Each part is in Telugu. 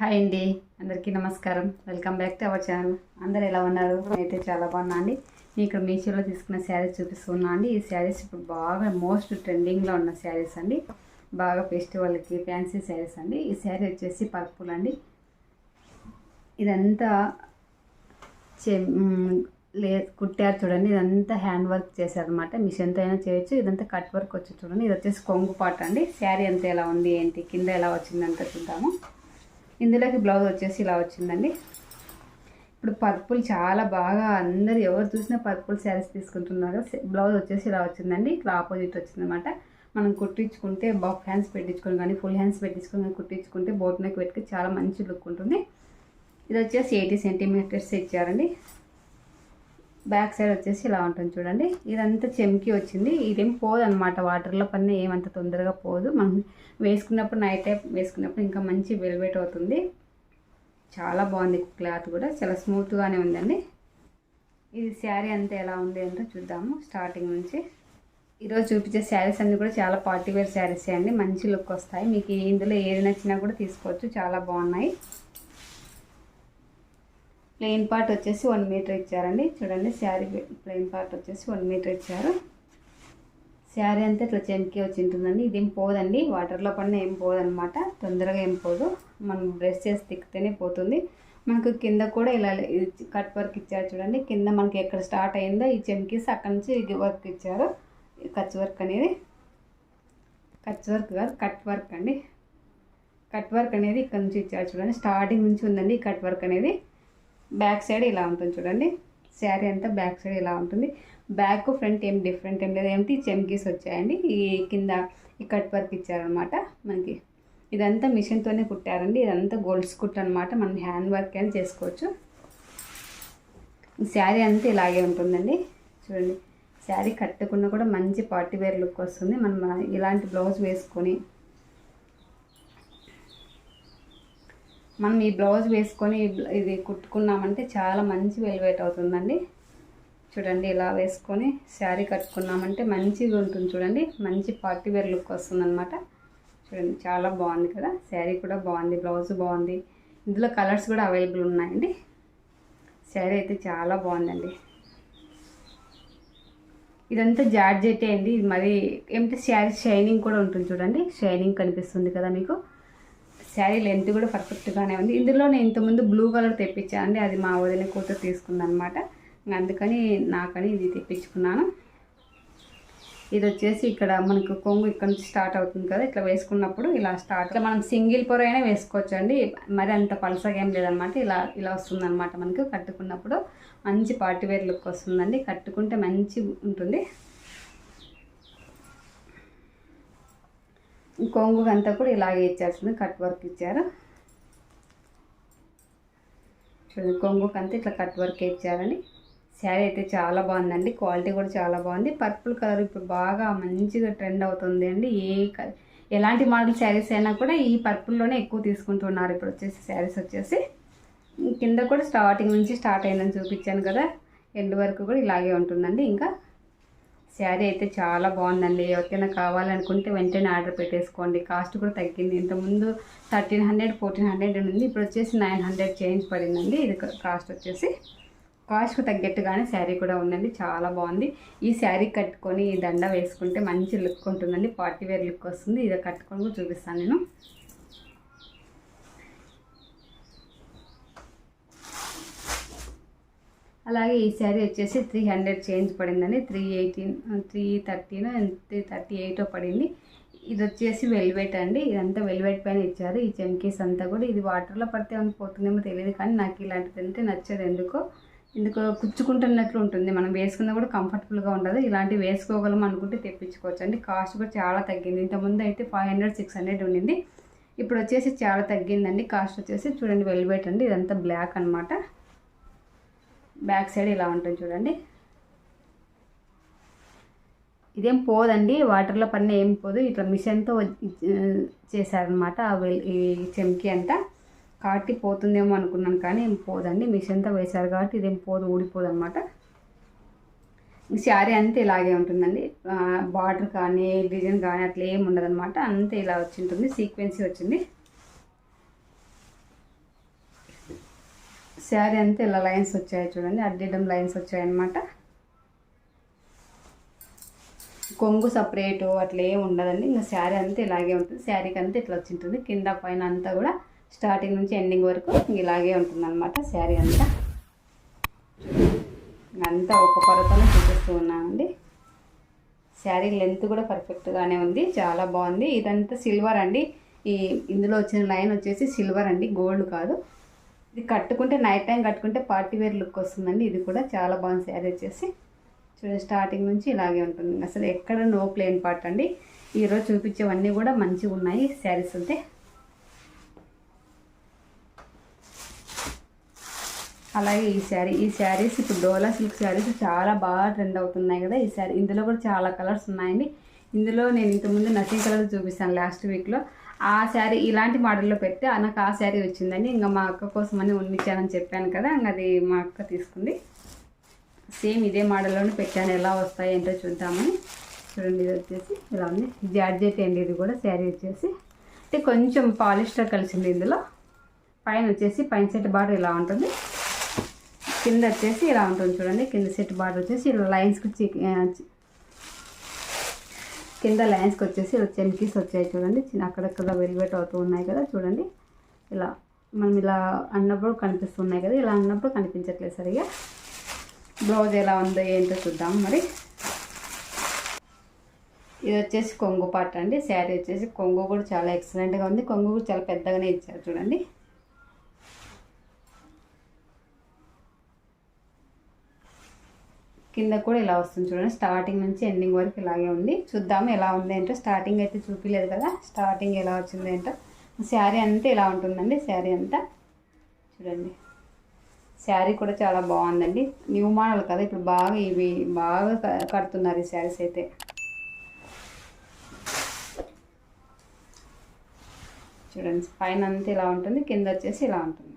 హాయ్ అండి. అందరికీ నమస్కారం. Welcome back to our channel. అందరు ఎలా ఉన్నారు? అయితే చాలా బాగున్నా అండి. నేను ఇక్కడ మీషోలో తీసుకున్న శారీస్ చూపిస్తున్నా అండి. ఈ శారీస్ ఇప్పుడు బాగా మోస్ట్ ట్రెండింగ్లో ఉన్న శారీస్ అండి. బాగా ఫెస్టివల్కి ఫ్యాన్సీ శారీస్ అండి. ఈ శారీ వచ్చేసి పర్పుల్ అండి. ఇదంతా చే- లే కుట్టారు చూడండి. ఇదంతా హ్యాండ్ వర్క్ చేశారనమాట మిషన్తో అయినా చేయొచ్చు. ఇదంతా కట్ వర్క్ వచ్చి చూడండి. ఇది వచ్చేసి కొంగు పాట అండి. శారీ అంతా ఎలా ఉంది ఏంటి కింద ఎలా వచ్చిందంతా చూద్దాము. ఇందులోకి బ్లౌజ్ వచ్చేసి ఇలా వచ్చిందండి. ఇప్పుడు పర్పుల్ చాలా బాగా అందరు ఎవరు చూసినా పర్పుల్ శారీస్ తీసుకుంటున్నారు బ్లౌజ్ వచ్చేసి ఇలా వచ్చిందండి. ఇట్లా ఆపోజిట్ వచ్చిందనమాట మనం కుట్టించుకుంటే బాక్ హ్యాండ్స్ పెట్టించుకొని కానీ ఫుల్ హ్యాండ్స్ పెట్టించుకొని కానీ కుట్టించుకుంటే బోట్ నెక్ పెట్టుకు చాలా మంచి లుక్ ఉంటుంది. ఇది వచ్చేసి ఎయిటీ సెంటీమీటర్స్ ఇచ్చారండి. బ్యాక్ సైడ్ వచ్చేసి ఇలా ఉంటుంది చూడండి. ఇదంతా చెమ్కి వచ్చింది. ఇదేం పోదు అనమాట వాటర్లో పని ఏమంత తొందరగా పోదు. మనం వేసుకున్నప్పుడు నైట్ టైం వేసుకున్నప్పుడు ఇంకా మంచి వెల్వెట్ అవుతుంది. చాలా బాగుంది క్లాత్ కూడా. చాలా స్మూత్గానే ఉందండి. ఇది శారీ అంతా ఎలా ఉంది అంటే చూద్దాము స్టార్టింగ్ నుంచి. ఈరోజు చూపించే శారీస్ అన్నీ కూడా చాలా పార్టీ వేర్ అండి. మంచి లుక్ వస్తాయి. మీకు ఇందులో ఏది నచ్చినా కూడా తీసుకోవచ్చు. చాలా బాగున్నాయి. ప్లెయిన్ పార్ట్ వచ్చేసి వన్ మీటర్ ఇచ్చారండి. చూడండి శారీ ప్లెయిన్ పార్ట్ వచ్చేసి వన్ మీటర్ ఇచ్చారు. శారీ అంతా ఇట్లా చెంకి వచ్చి ఉంటుందండి. ఇదేం పోదండి. వాటర్లో పడిన ఏం పోదనమాట తొందరగా ఏం పోదు. మనం బ్రష్ చేసి తిక్కితేనే పోతుంది. మనకు కింద కూడా ఇలా కట్ వర్క్ ఇచ్చారు చూడండి. కింద మనకి ఎక్కడ స్టార్ట్ అయిందో ఈ చెంకీస్ అక్కడ నుంచి వర్క్ ఇచ్చారు. కచ్ వర్క్ అనేది. కచ్ వర్క్ కాదు కట్ వర్క్ అండి. కట్ వర్క్ అనేది ఇక్కడ నుంచి ఇచ్చారు చూడండి. స్టార్టింగ్ నుంచి ఉందండి కట్ వర్క్ అనేది. బ్యాక్ సైడ్ ఇలా ఉంటుంది చూడండి. శారీ అంతా బ్యాక్ సైడ్ ఇలా ఉంటుంది. బ్యాక్ ఫ్రంట్ ఏం డిఫరెంట్ ఏం లేదు. ఏంటి చెమ్కీస్ వచ్చాయండి. ఈ కింద ఈ కట్ వర్క్ ఇచ్చారనమాట మనకి. ఇదంతా మిషన్తోనే కుట్టారండి. ఇదంతా గోల్డ్స్ కుట్ అనమాట మనం హ్యాండ్ వర్క్ అని చేసుకోవచ్చు. ఈ శారీ అంతా ఇలాగే ఉంటుందండి. చూడండి. శారీ కట్టుకున్న కూడా మంచి పార్టీ వేర్ లుక్ వస్తుంది. మనం ఇలాంటి బ్లౌజ్ వేసుకొని మనం ఈ బ్లౌజ్ వేసుకొని ఇది కుట్టుకున్నామంటే చాలా మంచి వెల్వేట్ అవుతుందండి. చూడండి ఇలా వేసుకొని శారీ కట్టుకున్నామంటే మంచిగా ఉంటుంది చూడండి. మంచి పార్టీ వేర్ లుక్ వస్తుందన్నమాట. చూడండి చాలా బాగుంది కదా. శారీ కూడా బాగుంది బ్లౌజ్ బాగుంది. ఇందులో కలర్స్ కూడా అవైలబుల్ ఉన్నాయండి. శారీ అయితే చాలా బాగుందండి. ఇదంతా జార్జెటే అండి. ఇది మరి ఏమిటి శారీ షైనింగ్ కూడా ఉంటుంది చూడండి. షైనింగ్ కనిపిస్తుంది కదా మీకు. శారీ లెంత్ కూడా పర్ఫెక్ట్గానే ఉంది. ఇందులో నేను ఇంతకుముందు బ్లూ కలర్ తెప్పించాను అండి అది మా వదిన కూతురు తీసుకుందనమాట అందుకని నాకని ఇది తెప్పించుకున్నాను. ఇది వచ్చేసి ఇక్కడ మనకు కొంగు ఇక్కడ నుంచి స్టార్ట్ అవుతుంది కదా ఇట్లా వేసుకున్నప్పుడు ఇలా స్టార్ట్ ఇట్లా మనం సింగిల్ పొర అయినా వేసుకోవచ్చు అండి మరి అంత పలసగా ఏం లేదనమాట ఇలా ఇలా వస్తుందన్నమాట మనకు కట్టుకున్నప్పుడు. మంచి పార్టీ వేర్ లుక్ వస్తుందండి. కట్టుకుంటే మంచి ఉంటుంది. కొంగు అంతా కూడా ఇలాగే ఇచ్చేస్తుంది కట్ వర్క్ ఇచ్చారు. చూడండి కొంగుకంతా ఇట్లా కట్ వర్క్ ఇచ్చారని. శారీ అయితే చాలా బాగుందండి క్వాలిటీ కూడా చాలా బాగుంది. పర్పుల్ కలర్ ఇప్పుడు బాగా మంచిగా ట్రెండ్ అవుతుంది అండి. ఏ ఎలాంటి మోడల్ శారీస్ అయినా కూడా ఈ పర్పుల్లోనే ఎక్కువ తీసుకుంటున్నారు. ఇప్పుడు వచ్చేసి శారీస్ వచ్చేసి. కింద కూడా స్టార్టింగ్ నుంచి స్టార్ట్ అయిందని చూపించాను కదా. ఎండ్ వరకు కూడా ఇలాగే ఉంటుందండి. ఇంకా శారీ అయితే చాలా బాగుందండి. ఎవరికైనా కావాలనుకుంటే వెంటనే ఆర్డర్ పెట్టేసుకోండి. కాస్ట్ కూడా తగ్గింది. ఇంతకుముందు థర్టీన్ హండ్రెడ్ ఫోర్టీన్ హండ్రెడ్ ఉంది ఇప్పుడు వచ్చేసి నైన్ హండ్రెడ్ చేంజ్ పడిందండి. ఇది కాస్ట్ వచ్చేసి కాస్ట్కు తగ్గట్టుగానే శారీ కూడా ఉందండి. చాలా బాగుంది. ఈ శారీ కట్టుకొని ఈ దండ వేసుకుంటే మంచి లుక్ ఉంటుందండి. పార్టీ వేర్ లుక్ వస్తుంది. ఇది కట్టుకొని కూడా చూపిస్తాను నేను. అలాగే ఈ శారీ వచ్చేసి త్రీ హండ్రెడ్ చేంజ్ పడిందండి. Three eighteen three thirteen three thirty eight పడింది. ఇది వచ్చేసి వెల్వెట్ అండి. ఇదంతా వెల్వెట్ పైన ఇచ్చారు. ఈ చెమ్కీస్ అంతా కూడా ఇది వాటర్లో పడితే ఏమైనా పోతుందేమో తెలియదు కానీ నాకు ఇలాంటిది అంటే నచ్చదు ఎందుకో. ఎందుకు కుచ్చుకుంటున్నట్లు ఉంటుంది. మనం వేసుకున్నా కూడా కంఫర్టబుల్గా ఉండదు. ఇలాంటివి వేసుకోగలం అనుకుంటే తెప్పించుకోవచ్చు అండి. కాస్ట్ కూడా చాలా తగ్గింది. ఇంతకుముందు అయితే ఫైవ్ హండ్రెడ్ సిక్స్ హండ్రెడ్ ఉండింది. ఇప్పుడు వచ్చేసి చాలా తగ్గిందండి. కాస్ట్ వచ్చేసి చూడండి వెల్వెట్ అండి. ఇదంతా బ్లాక్ అన్నమాట. బ్యాక్ సైడ్ ఇలా ఉంటుంది చూడండి. ఇదేం పోదండి వాటర్లో పని ఏం పోదు. ఇట్లా మిషన్తో చేశారనమాట ఈ చెంకి అంతా. కాబట్టి పోతుందేమో అనుకున్నాను కానీ ఏం పోదండి. మిషన్తో వేశారు కాబట్టి ఇదేం పోదు ఊడిపోదు అనమాట శారీ అంతా ఇలాగే ఉంటుందండి. బార్డర్ కానీ డిజైన్ కానీ అట్లా ఏమి ఉండదు అనమాట అంతే ఇలా వచ్చి ఉంటుంది సీక్వెన్సీ వచ్చింది. శారీ అంతా ఇలా లైన్స్ వచ్చాయి చూడండి అడ్డిడం లైన్స్ వచ్చాయన్నమాట కొంగు సపరేటు అట్లా ఏమి ఉండదండి ఇంకా శారీ అంతా ఇలాగే ఉంటుంది. శారీకి అంతా ఇట్లా వచ్చి ఉంటుంది. కింద పైన అంతా కూడా స్టార్టింగ్ నుంచి ఎండింగ్ వరకు ఇలాగే ఉంటుంది అనమాట శారీ అంతా. అంతా ఒక కొరతలో చూపిస్తూ ఉన్నానండి శారీ లెంత్ కూడా పర్ఫెక్ట్గానే ఉంది చాలా బాగుంది. ఇదంతా సిల్వర్ అండి. ఈ ఇందులో వచ్చిన లైన్ వచ్చేసి సిల్వర్ అండి గోల్డ్ కాదు. ఇది కట్టుకుంటే నైట్ టైం కట్టుకుంటే పార్టీ వేర్ లుక్ వస్తుందండి. ఇది కూడా చాలా బాగుంది శారీ వచ్చేసి. చూడండి స్టార్టింగ్ నుంచి ఇలాగే ఉంటుంది. అసలు ఎక్కడ నో ప్లేన్ పార్ట్ అండి. ఈరోజు చూపించేవన్నీ కూడా మంచిగా ఉన్నాయి శారీస్ అంతే అలాగే ఈ శారీ ఈ శారీస్ ఇప్పుడు డోలా సిల్క్ శారీస్ చాలా బాగా ట్రెండ్ అవుతున్నాయి కదా ఈ శారీ ఇందులో కూడా చాలా కలర్స్ ఉన్నాయండి. ఇందులో నేను ఇంతకుముందు నథింగ్ కలర్ చూపిస్తాను లాస్ట్ వీక్లో ఆ శారీ ఇలాంటి మోడల్లో పెడితే నాకు ఆ శారీ వచ్చిందండి ఇంకా మా అక్క కోసం అని ఉన్నిచ్చానని చెప్పాను కదా ఇంకా అది మా అక్క తీసుకుంది. సేమ్ ఇదే మోడల్లోనే పెట్టాను ఎలా వస్తాయి ఏంటో చూద్దామని. చూడండి ఇది వచ్చేసి ఇలా ఉంది. జార్జెట్ అండి ఇది కూడా శారీ వచ్చేసి. అంటే కొంచెం పాలిస్టర్ కలిసింది ఇందులో. పైన వచ్చేసి పైన సెట్ బార్డర్ ఇలా ఉంటుంది. కింద వచ్చేసి ఇలా ఉంటుంది చూడండి కింద సెట్ బార్డర్ వచ్చేసి ఇలా లైన్స్కి కింద లైన్స్కి వచ్చేసి ఇలా చెమ్కీస్ వచ్చాయి చూడండి. చిన్న అక్కడక్కడ వెల్వెట్ అవుతూ ఉన్నాయి కదా చూడండి. ఇలా మనం ఇలా అన్నప్పుడు కనిపిస్తున్నాయి కదా ఇలా అన్నప్పుడు కనిపించట్లేదు సరిగా. బ్లౌజ్ ఎలా ఉందో ఏంటో చూద్దాం మరి. ఇది వచ్చేసి కొంగు పాట అండి. శారీ వచ్చేసి కొంగు కూడా చాలా ఎక్సలెంట్గా ఉంది. కొంగు కూడా చాలా పెద్దగానే ఇచ్చారు చూడండి. కింద కూడా ఇలా వస్తుంది చూడండి. స్టార్టింగ్ నుంచి ఎండింగ్ వరకు ఇలాగే ఉంది. చూద్దాము ఎలా ఉంది ఏంటో స్టార్టింగ్ అయితే చూపించలేదు కదా. స్టార్టింగ్ ఎలా వచ్చింది ఏంటో శారీ అంతా ఇలా ఉంటుందండి. శారీ అంతా చూడండి. శారీ కూడా చాలా బాగుందండి. న్యూ మోడల్ కదా. ఇప్పుడు బాగా ఇవి బాగా కడుతున్నారు ఈ శారీస్ అయితే. చూడండి. పైన అంతా ఇలా ఉంటుంది. కింద వచ్చేసి ఇలా ఉంటుంది.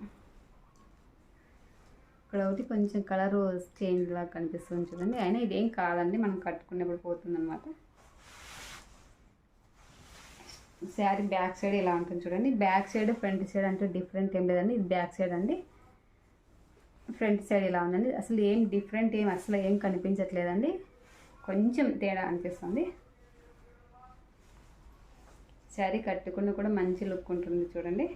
ఇక్కడ ఒకటి కొంచెం కలర్ చేంజ్ లాగా కనిపిస్తుంది చూడండి. అయినా ఇదేం కాదండి మనం కట్టుకునేప్పుడు పోతుంది అనమాట శారీ బ్యాక్ సైడ్ ఇలా ఉంటుంది చూడండి. బ్యాక్ సైడ్ ఫ్రంట్ సైడ్ అంటే డిఫరెంట్ ఏం లేదండి. ఇది బ్యాక్ సైడ్ అండి. ఫ్రంట్ సైడ్ ఇలా ఉందండి. అసలు ఏం డిఫరెంట్ ఏం అసలు ఏం కనిపించట్లేదండి. కొంచెం తేడా అనిపిస్తుంది. శారీ కట్టుకున్న కూడా మంచి లుక్ ఉంటుంది చూడండి.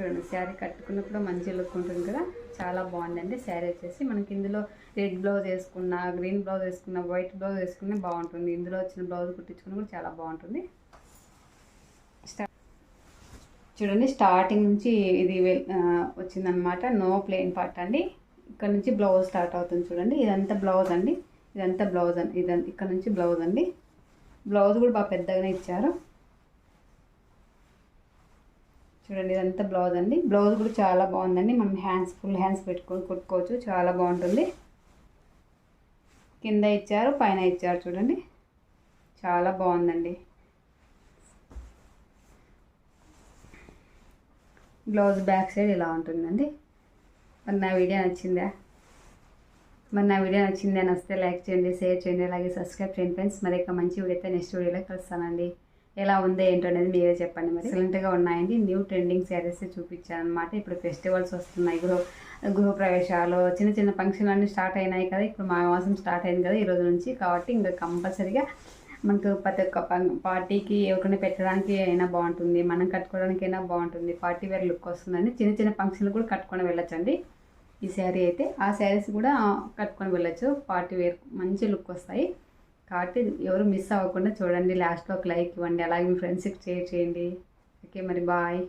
చూడండి శారీ కట్టుకున్న కూడా మంచి లుక్ ఉంటుంది కదా? చాలా బాగుందండి. శారీ వచ్చేసి మనకి ఇందులో రెడ్ బ్లౌజ్ వేసుకున్న గ్రీన్ బ్లౌజ్ వేసుకున్న వైట్ బ్లౌజ్ వేసుకున్న బాగుంటుంది. ఇందులో వచ్చిన బ్లౌజ్ కుట్టించుకున్న కూడా చాలా బాగుంటుంది. స్టా- చూడండి స్టార్టింగ్ నుంచి ఇది వెల్- వచ్చిందనమాట నో ప్లెయిన్ పార్ట్ అండి. ఇక్కడ నుంచి బ్లౌజ్ స్టార్ట్ అవుతుంది చూడండి. ఇదంతా బ్లౌజ్ అండి. ఇదంతా బ్లౌజ్ అండి. ఇదంతా ఇక్కడ నుంచి బ్లౌజ్ అండి. బ్లౌజ్ కూడా బాగా పెద్దగానే ఇచ్చారు. చూడండి ఇదంతా బ్లౌజ్ అండి. బ్లౌజ్ కూడా చాలా బాగుందండి. మనం హ్యాండ్స్ ఫుల్ హ్యాండ్స్ పెట్టుకొని కుట్టుకోవచ్చు. చాలా బాగుంటుంది. కింద ఇచ్చారు పైన ఇచ్చారు చూడండి. చాలా బాగుందండి. బ్లౌజ్ బ్యాక్ సైడ్ ఇలా ఉంటుందండి. మరి నా వీడియో నచ్చిందా? మరి నా వీడియో నచ్చిందే? అని వస్తే లైక్ చేయండి షేర్ చేయండి అలాగే సబ్స్క్రైబ్ చేయండి ఫ్రెండ్స్. మరి ఇక మంచి వీడియో అయితే నెక్స్ట్ వీడియోలో కలుస్తానండి. ఎలా ఉంది ఏంటో అనేది మీరే చెప్పండి మరి. ఎక్సలెంట్గా ఉన్నాయండి. న్యూ ట్రెండింగ్ శారీస్ చూపించాను అనమాట ఇప్పుడు ఫెస్టివల్స్ వస్తున్నాయి. గృహ గృహప్రవేశాలు చిన్న చిన్న ఫంక్షన్లు అన్నీ స్టార్ట్ అయినాయి కదా. ఇప్పుడు మా మాసం స్టార్ట్ అయింది కదా ఈ రోజు నుంచి. కాబట్టి ఇంకా కంపల్సరీగా మనకు ప్రతి ఒక్క పం- పార్టీకి ఎవరికైనా పెట్టడానికి అయినా బాగుంటుంది. మనం కట్టుకోవడానికి అయినా బాగుంటుంది. పార్టీ వేర్ లుక్ వస్తుందండి. చిన్న చిన్న ఫంక్షన్లు కూడా కట్టుకొని వెళ్ళొచ్చండి. ఈ శారీ అయితే ఆ శారీస్ కూడా కట్టుకొని వెళ్ళొచ్చు. పార్టీ వేర్ మంచి లుక్ వస్తాయి. కాబట్టి ఎవరు మిస్ అవ్వకుండా చూడండి లాస్ట్లో ఒక లైక్ ఇవ్వండి అలాగే మీ ఫ్రెండ్స్కి షేర్ చేయండి. ఓకే మరి బాయ్